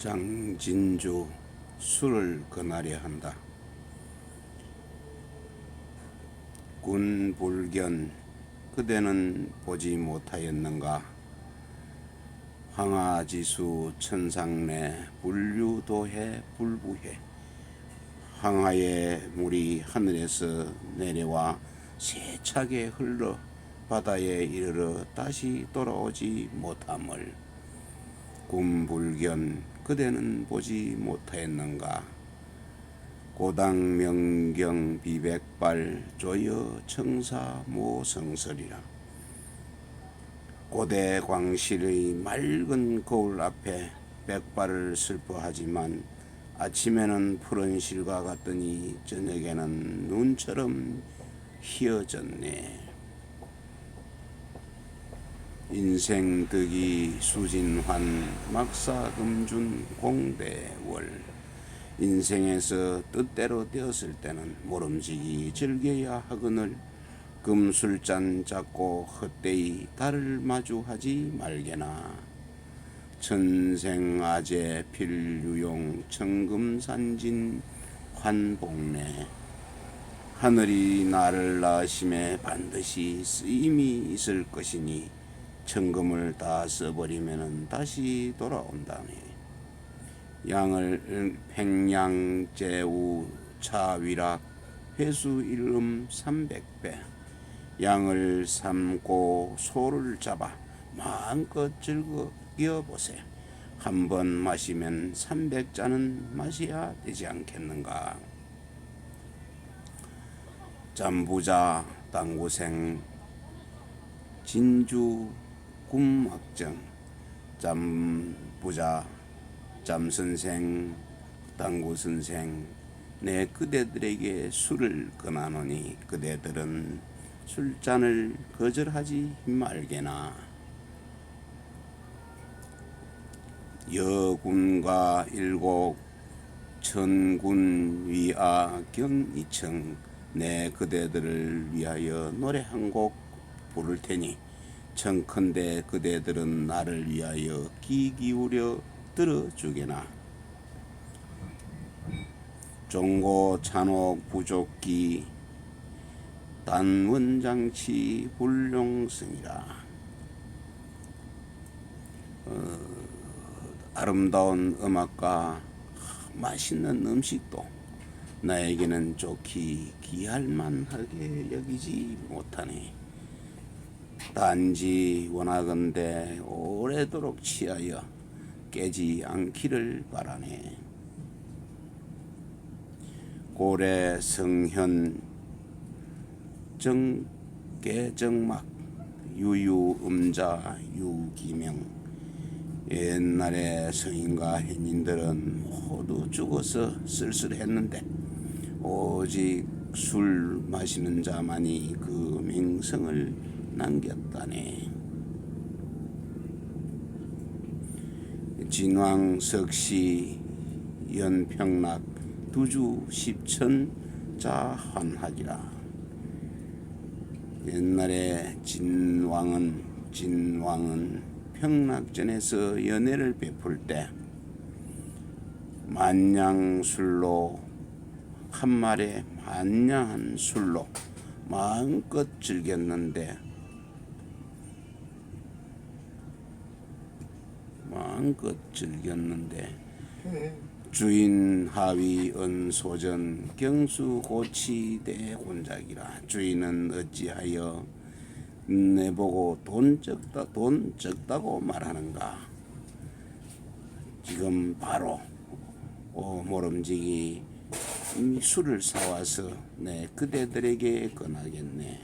장진주 술을 권하려 한다. 군불견 그대는 보지 못하였는가? 황하지수 천상내 불류도해 불부해 황하의 물이 하늘에서 내려와 세차게 흘러 바다에 이르러 다시 돌아오지 못함을 군불견 그대는 보지 못하였는가 고당 명경 비백발 조여 청사 모성설이라 고대 광실의 맑은 거울 앞에 백발을 슬퍼하지만 아침에는 푸른 실과 같더니 저녁에는 눈처럼 희어졌네. 인생 득이 수진환 막사 금준 공대월. 인생에서 뜻대로 되었을 때는 모름지기 즐겨야 하거늘. 금술잔 잡고 헛되이 달을 마주하지 말게나. 천생아재 필유용 청금산진 환복내. 하늘이 나를 낳으심에 반드시 쓰임이 있을 것이니 천금을 다 써버리면 다시 돌아온다네. 양을 팽양제우 차위락 회수 일음 삼백배 양을 삶고 소를 잡아 마음껏 즐겨 보세. 한 번 마시면 삼백잔은 마셔야 되지 않겠는가? 잠부자 당구생 진주 꿈악정 잠부자 잠선생 당구선생 내 그대들에게 술을 권하노니 그대들은 술잔을 거절하지 말게나. 여군과 일곡 천군 위아 경이청 내 그대들을 위하여 노래 한 곡 부를 테니 청컨대 그대들은 나를 위하여 귀 기울여 들어주게나 종고 찬옥 부족기 단원장치 불용성이라 어, 아름다운 음악과 맛있는 음식도 나에게는 좋기 귀할 만하게 여기지 못하네. 단지 원하건대 오래도록 취하여 깨지 않기를 바라네. 고래 성현 정계정막 유유음자 유기명 옛날에 성인과 hen인들은 모두 죽어서 쓸쓸했는데 오직 술 마시는 자만이 그 명성을 남겼다네. 진왕석시 연평락 두주 십천 자환하기라. 옛날에 진왕은 진왕은 평락전에서 연애를 베풀 때 만냥술로 한 말에 만냥한 술로 마음껏 즐겼는데 마음껏 즐겼는데. 주인 하위 은소전 경수 고치대 혼작이라. 주인은 어찌하여 내보고 돈 적다 돈 적다고 말하는가? 지금 바로 오 모름지기 이 술을 사와서 내 그대들에게 권하겠네.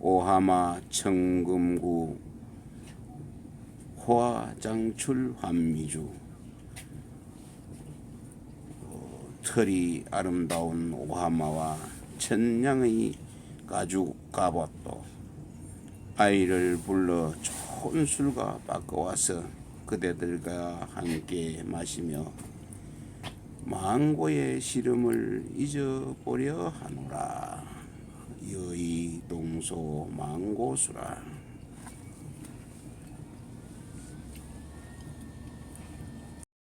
오하마 청금구 호화장출 환미주. 어, 털이 아름다운 오하마와 천냥의 가죽 갑옷도 아이를 불러 좋은 술과 바꿔와서 그대들과 함께 마시며 망고의 시름을 잊어보려 하노라. 여의 동소 망고수라